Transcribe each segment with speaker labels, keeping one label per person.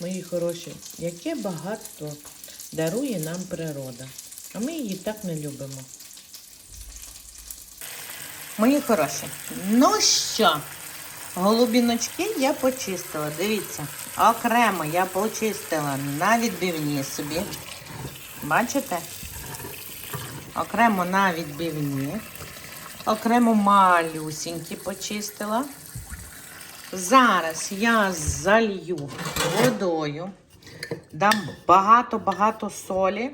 Speaker 1: мої хороші, яке багатство дарує нам природа. А ми її так не любимо. Мої хороші, ну що, голубіночки я почистила. Дивіться, окремо я почистила на відбивні собі. Бачите? Окремо на відбивні. Окремо малюсінькі почистила. Зараз я залью водою, дам багато-багато солі.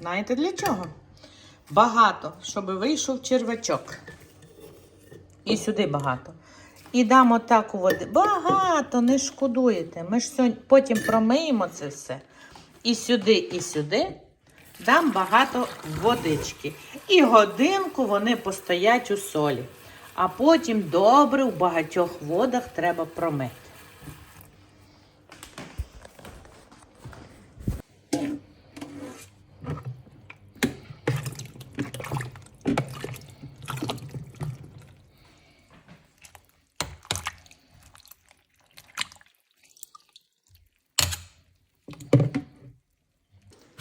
Speaker 1: Знаєте для чого? Багато, щоб вийшов червячок. І сюди багато. І дам отаку води. Багато, не шкодуєте. Ми ж сьогодні потім промиємо це все. І сюди, і сюди дам багато водички. І годинку вони постоять у солі. А потім добре в багатьох водах треба промити.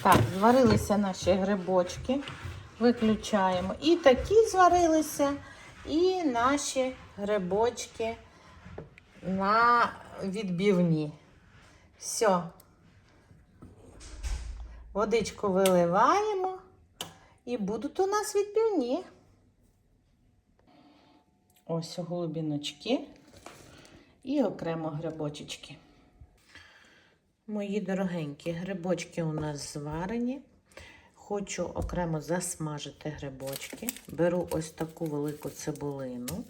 Speaker 1: Так, зварилися наші грибочки. Виключаємо. І такі зварилися, і наші грибочки на відбівні. Все. Водичку виливаємо і будуть у нас відбівні. Ось голубіночки і окремо грибочечки. Мої дорогенькі грибочки у нас зварені. Хочу окремо засмажити грибочки. Беру ось таку велику цибулину.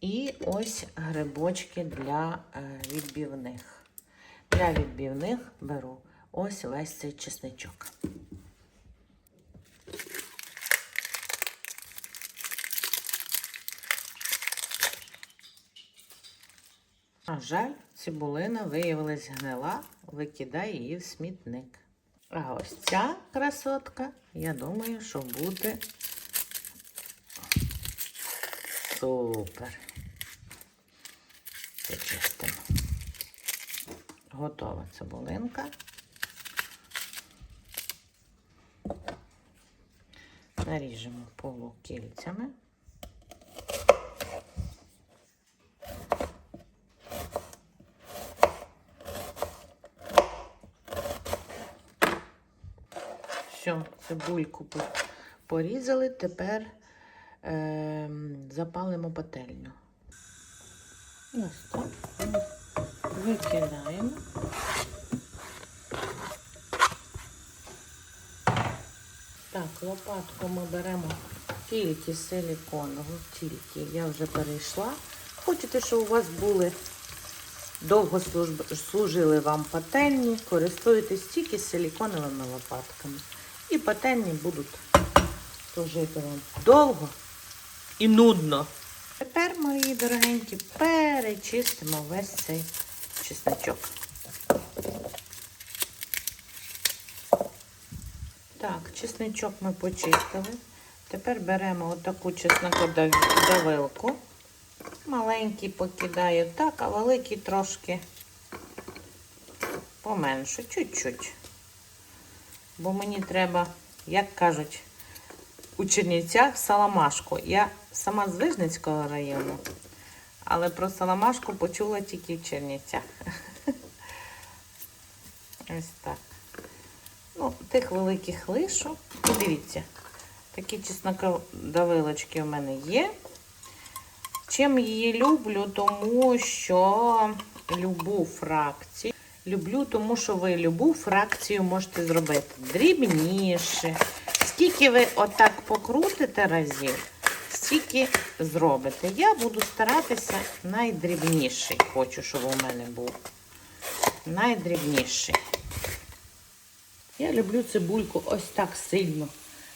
Speaker 1: І ось грибочки для е, відбівних. Для відбівних беру ось весь цей чесничок. На жаль, цибулина виявилась гнила, викидаю її в смітник. А ось ця красотка, я думаю, що буде супер. Почистимо. Готова цибулинка. Наріжемо полукільцями. Все, цибульку порізали, тепер е, запалимо пательню. Ось так. Викидаємо. Так, лопатку ми беремо тільки силіконову, тільки я вже перейшла. Хочете, щоб у вас були довго служили вам пательні, користуйтесь тільки силіконовими лопатками. І пательні будуть служити вам довго і нудно. Тепер, мої дорогенькі, перечистимо весь цей чесночок. Так, чесничок ми почистили. Тепер беремо отаку чеснокодавилку. Маленький покидаю так, а великий трошки поменше, чуть-чуть. Бо мені треба, як кажуть, у Чернівцях саламашку. Я сама з Вижницького району, але про саламашку почула тільки в Чернівцях. Ось так. Ну, тих великих лишу. І дивіться, такі чеснокодавилочки у мене є. Чим її люблю, тому що любу фракцію. Люблю, тому що ви любу фракцію можете зробити дрібніше. Скільки ви отак покрутите разів, стільки зробите. Я буду старатися найдрібніший. Хочу, щоб у мене був. Найдрібніший. Я люблю цибульку ось так сильно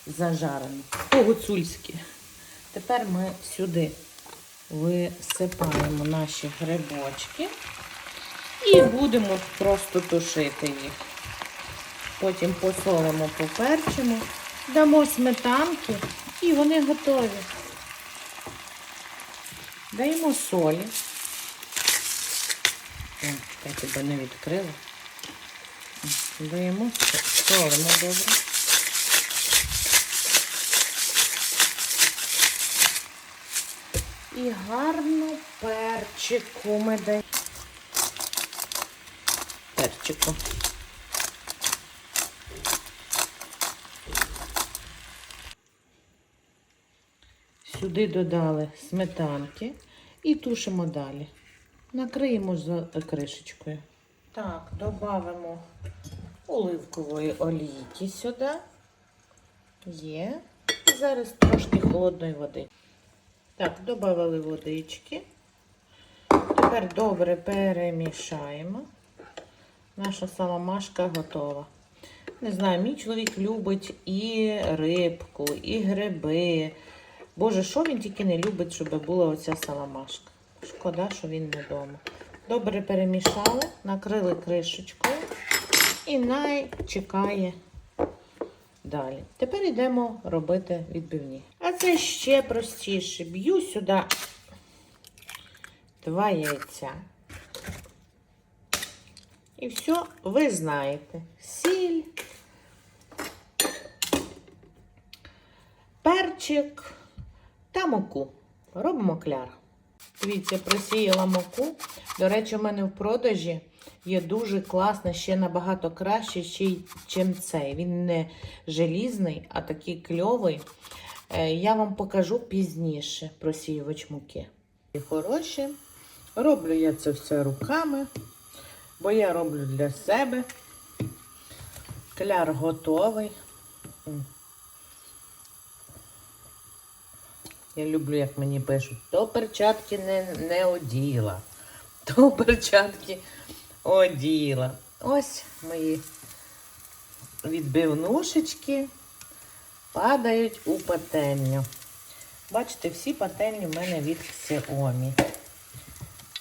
Speaker 1: зажарену. По-гуцульськи. Тепер ми сюди висипаємо наші грибочки і будемо просто тушити їх. Потім посолимо, поперчимо, дамо сметанки і вони готові. Даємо солі. Так. Я тебе не відкрила. Даємо, солимо добре. І гарно перчику ми даємо. Перчику. Сюди додали сметанки і тушимо далі. Накриємо за кришечкою. Так, додамо оливкової олійки сюди. Є. І Зараз трошки холодної води. Так, додали водички. Тепер добре перемішаємо. Наша саламашка готова. Не знаю, мій чоловік любить і рибку, і гриби. Боже, що він тільки не любить, щоб була оця саламашка. Шкода, що він не вдома. Добре перемішали, накрили кришечкою і най чекає далі. Тепер йдемо робити відбивні. А це ще простіше. Б'ю сюди два яйця. І все, ви знаєте. Сіль, перчик та муку. Робимо кляр. Дивіться, просіяла муку. До речі, у мене в продажі є дуже класний, ще набагато кращий, ніж цей. Він не желізний, а такий кльовий. Е, Я вам покажу пізніше просіювач муки. І хороші. Роблю я це все руками, бо я роблю для себе. Кляр готовий. Я люблю, як мені пишуть, то перчатки не, не оділа, то перчатки оділа. Ось мої відбивнушечки падають у пательню. Бачите, всі пательні в мене від Xiaomi.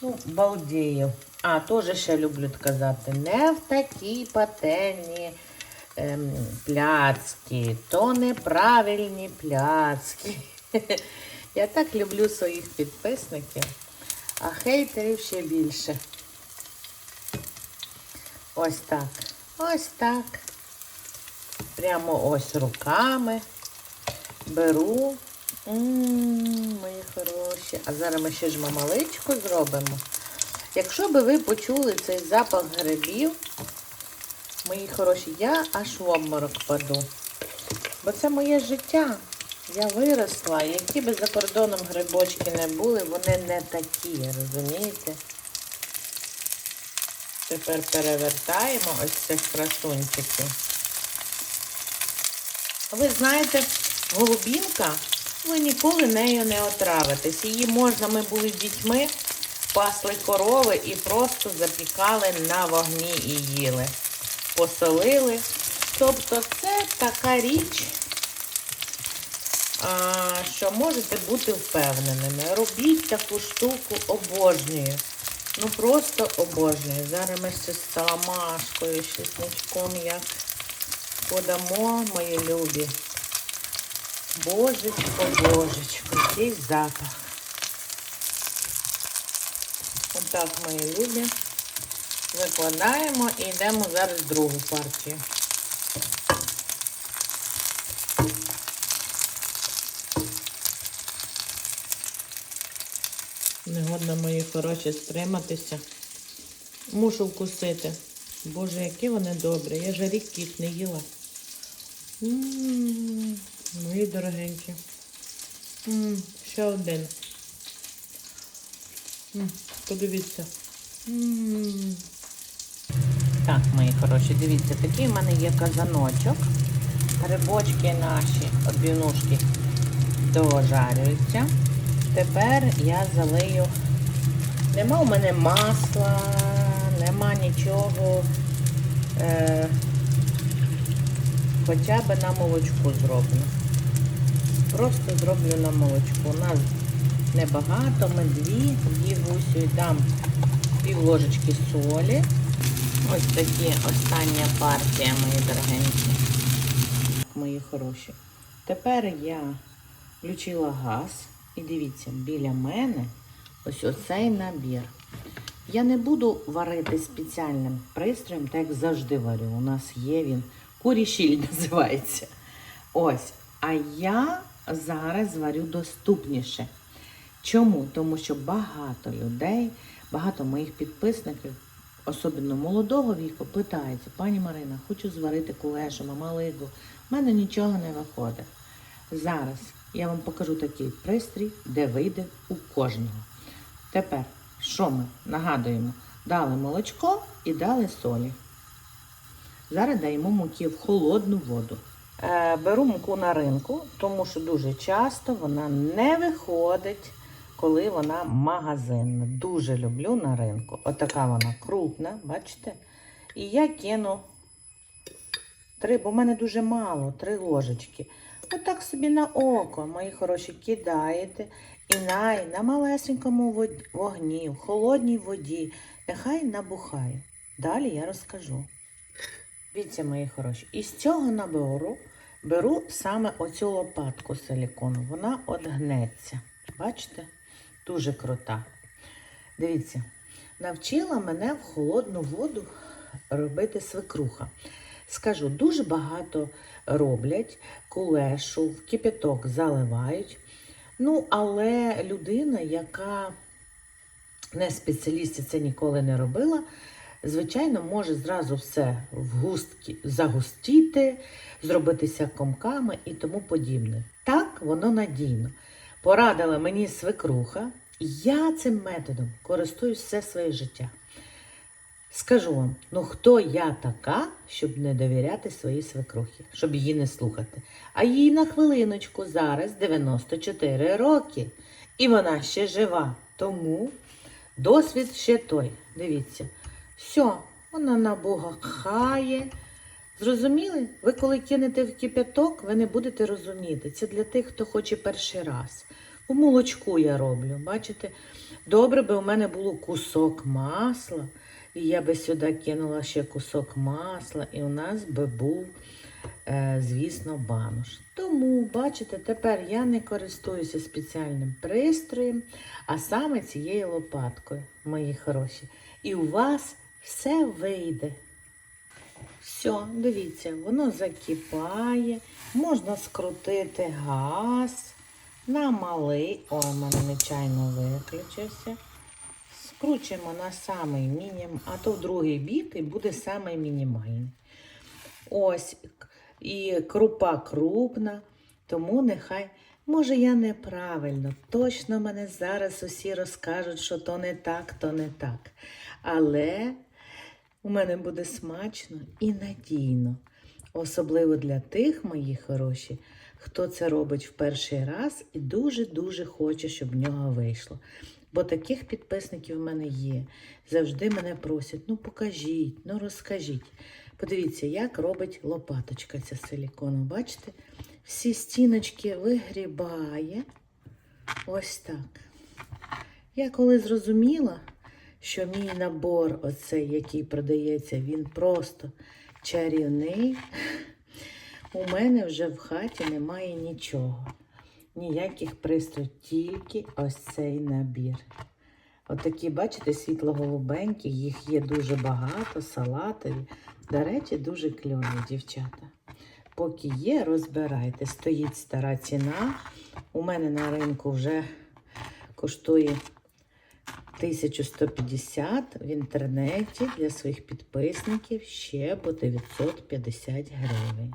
Speaker 1: Ну, балдею. А, теж ще люблю казати, не в такій пательні ем, пляцки, то неправильні пляцки. Я так люблю своїх підписників, а хейтерів ще більше. Ось так. Ось так. Прямо ось руками беру. М, мої хороші. А зараз ми ще ж мамаличку зробимо. Якщо би ви почули цей запах грибів, мої хороші, я аж в обморок паду. Бо це моє життя. Я виросла, які би за кордоном грибочки не були, вони не такі, розумієте? Тепер перевертаємо ось цих красунчиків. Ви знаєте, голубінка, ви ніколи нею не отравитесь. Її можна, ми були дітьми, пасли корови і просто запікали на вогні і їли. Посолили. Тобто це така річ, що можете бути впевненими. Робіть таку штуку обожнюю. Ну просто обожнюю. Зараз ми ще з саламашкою, з чесничком як подамо, мої любі. Божечко, божечко, який запах. Отак, мої любі. Викладаємо і йдемо зараз в другу партію. Не годно мої хороші стриматися. Мушу вкусити. Боже, які вони добрі. Я вже рік їх не їла. Мої дорогенькі. Ще один. М, Подивіться. Так, мої хороші, дивіться, такий в мене є казаночок. Грибочки наші, обівнушки дожарюються. Тепер я залию. Нема у мене масла, нема нічого. Е, хоча б на молочку зроблю. Просто зроблю на молочку. У нас небагато, ми дві, дівусю і дам пів ложечки солі. Ось такі остання партія, мої дорогенькі. Мої хороші. Тепер я включила газ. І дивіться, біля мене ось оцей набір. Я не буду варити спеціальним пристроєм, так як завжди варю. У нас є він курішіль називається. Ось. А я зараз варю доступніше. Чому? Тому що багато людей, багато моїх підписників, особливо молодого віку, питаються, пані Марина, хочу зварити кулешу, мамалигу. У мене нічого не виходить. Зараз я вам покажу такий пристрій, де вийде у кожного. Тепер, що ми нагадуємо? Дали молочко і дали солі. Зараз даємо муки в холодну воду. Е, беру муку на ринку, тому що дуже часто вона не виходить, коли вона магазинна. Дуже люблю на ринку. Отака вона крупна, бачите? І я кину три, бо в мене дуже мало, три ложечки. Отак собі на око, мої хороші, кидаєте. І най на малесенькому вогні, в холодній воді. Нехай набухає. Далі я розкажу. Дивіться, мої хороші. Із цього набору беру саме оцю лопатку силікону. Вона от гнеться. Бачите? Дуже крута. Дивіться, навчила мене в холодну воду робити свекруха. Скажу, дуже багато роблять кулешу, в кипяток заливають. Ну, але людина, яка не спеціаліст це ніколи не робила, звичайно, може зразу все в густки загустіти, зробитися комками і тому подібне. Так, воно надійно. Порадила мені свекруха, я цим методом користуюсь все своє життя. Скажу вам, ну хто я така, щоб не довіряти своїй свекрухі, щоб її не слухати. А їй на хвилиночку зараз 94 роки. І вона ще жива. Тому досвід ще той. Дивіться. Все, вона набухає. Зрозуміли? Ви коли кинете в кипяток, ви не будете розуміти. Це для тих, хто хоче перший раз. У молочку я роблю. Бачите? Добре би у мене було кусок масла. І я би сюди кинула ще кусок масла, і у нас би був, е, звісно, банош. Тому, бачите, тепер я не користуюся спеціальним пристроєм, а саме цією лопаткою, мої хороші. І у вас все вийде. Все, дивіться, воно закипає, можна скрутити газ на малий. О, у мене нечайно виключився. Скручуємо на самий мінімум, а то в другий бік і буде самий мінімальний. Ось, і крупа крупна, тому нехай, може, я неправильно. Точно мене зараз усі розкажуть, що то не так, то не так. Але у мене буде смачно і надійно. Особливо для тих, мої хороші, хто це робить в перший раз і дуже-дуже хоче, щоб в нього вийшло. Бо таких підписників в мене є. Завжди мене просять: ну покажіть, ну розкажіть. Подивіться, як робить лопаточка ця силікону. Бачите? Всі стіночки вигрібає. Ось так. Я коли зрозуміла, що мій набор, оцей, який продається, він просто чарівний. У мене вже в хаті немає нічого. Ніяких пристроїв, тільки ось цей набір. Отакі, бачите, світло-голубенькі, їх є дуже багато, салатові. До речі, дуже кльові, дівчата. Поки є, розбирайте. Стоїть стара ціна. У мене на ринку вже коштує 1150 в інтернеті для своїх підписників ще по 950 гривень.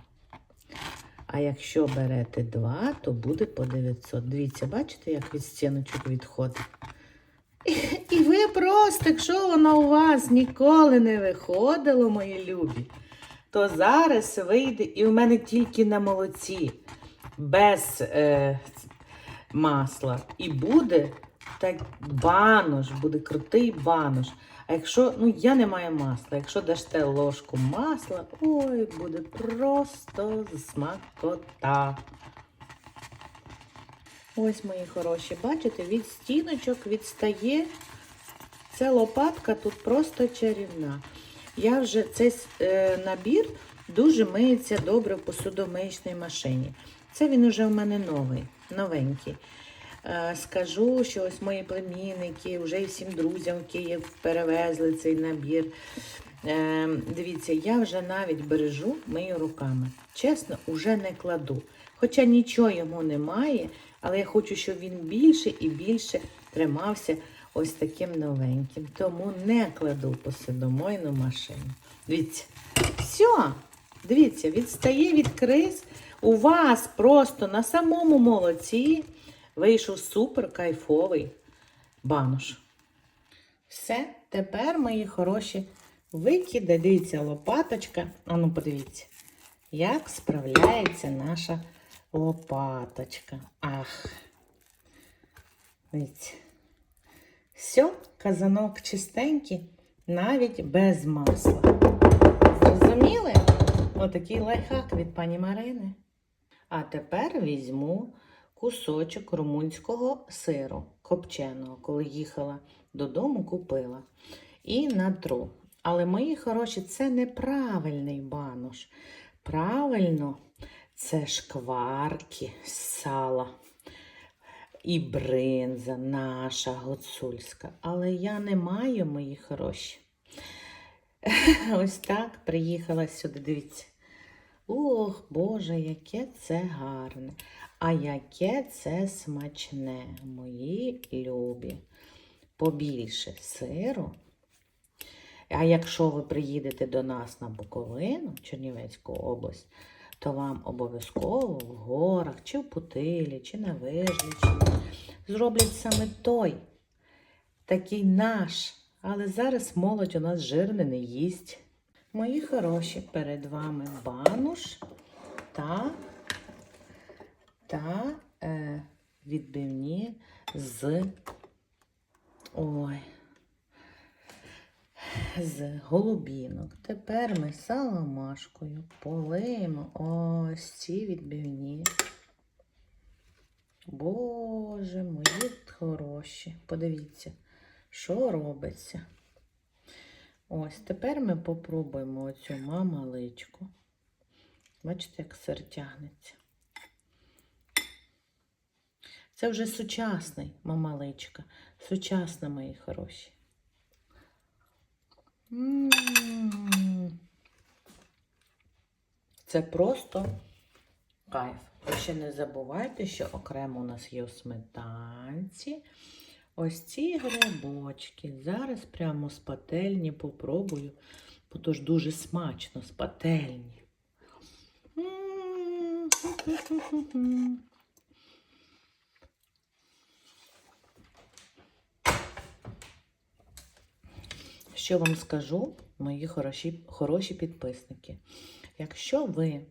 Speaker 1: А якщо берете два, то буде по 900. Дивіться, бачите, як від стіночок відходить? І, і ви просто, якщо воно у вас ніколи не виходило, мої любі, то зараз вийде і в мене тільки на молоці, без е, масла. І буде так банош, буде крутий банош. А якщо, ну я не маю масла, якщо дасте ложку масла, ой, буде просто смакота. Ось, мої хороші, бачите, від стіночок відстає. Ця лопатка тут просто чарівна. Я вже цей е, набір дуже миється добре в посудомиючній машині. Це він уже в мене новий, новенький. Е, скажу, що ось мої племінники вже і всім друзям в Київ перевезли цей набір. Е, дивіться, я вже навіть бережу мию руками. Чесно, уже не кладу. Хоча нічого йому немає, але я хочу, щоб він більше і більше тримався ось таким новеньким. Тому не кладу посудомойну машину. Дивіться, все, дивіться, відстає від криз. У вас просто на самому молоці вийшов супер кайфовий банош. Все, тепер, мої хороші, викиде, дивіться, лопаточка. Ану, подивіться, як справляється наша лопаточка. Ах. Дивіться. Все, казанок чистенький, навіть без масла. Зрозуміли? Отакий лайфхак від пані Марини. А тепер візьму кусочок румунського сиру копченого, коли їхала додому, купила. І натру. Але, мої хороші, це неправильний банош. Правильно, це шкварки з сала. І бринза наша гуцульська. Але я не маю, мої хороші. Ось так приїхала сюди. Дивіться. Ох, Боже, яке це гарне. А яке це смачне, мої любі. Побільше сиру. А якщо ви приїдете до нас на Буковину, Чернівецьку область, то вам обов'язково в горах, чи в Путилі, чи на Вижничі зроблять саме той, такий наш. Але зараз молодь у нас жирне не їсть. Мої хороші, перед вами бануш та, та е, відбивні з ой, з голубінок. Тепер ми саламашкою полиємо ось ці відбивні. Боже мої хороші. Подивіться, що робиться. Ось, тепер ми попробуємо оцю мамаличку. Бачите, як сир тягнеться. Це вже сучасний мамаличка. Сучасна, мої хороші. Це просто кайф. Ви ще не забувайте, що окремо у нас є у сметанці. Ось ці грибочки. Зараз прямо з пательні попробую, бо то ж дуже смачно з пательні. М. Що вам скажу, мої хороші, хороші підписники? Якщо ви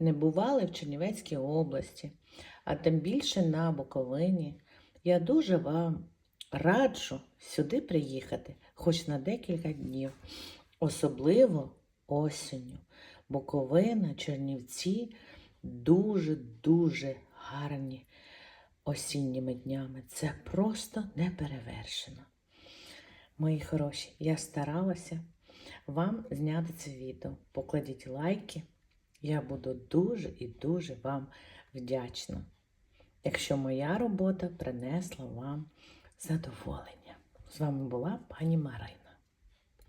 Speaker 1: не бували в Чернівецькій області, а тим більше на Буковині, я дуже вам раджу сюди приїхати хоч на декілька днів, особливо осінню. Буковина, Чернівці дуже-дуже гарні осінніми днями. Це просто неперевершено. Мої хороші, я старалася вам зняти це відео. Покладіть лайки. Я буду дуже і дуже вам вдячна, якщо моя робота принесла вам задоволення. З вами була пані Марина.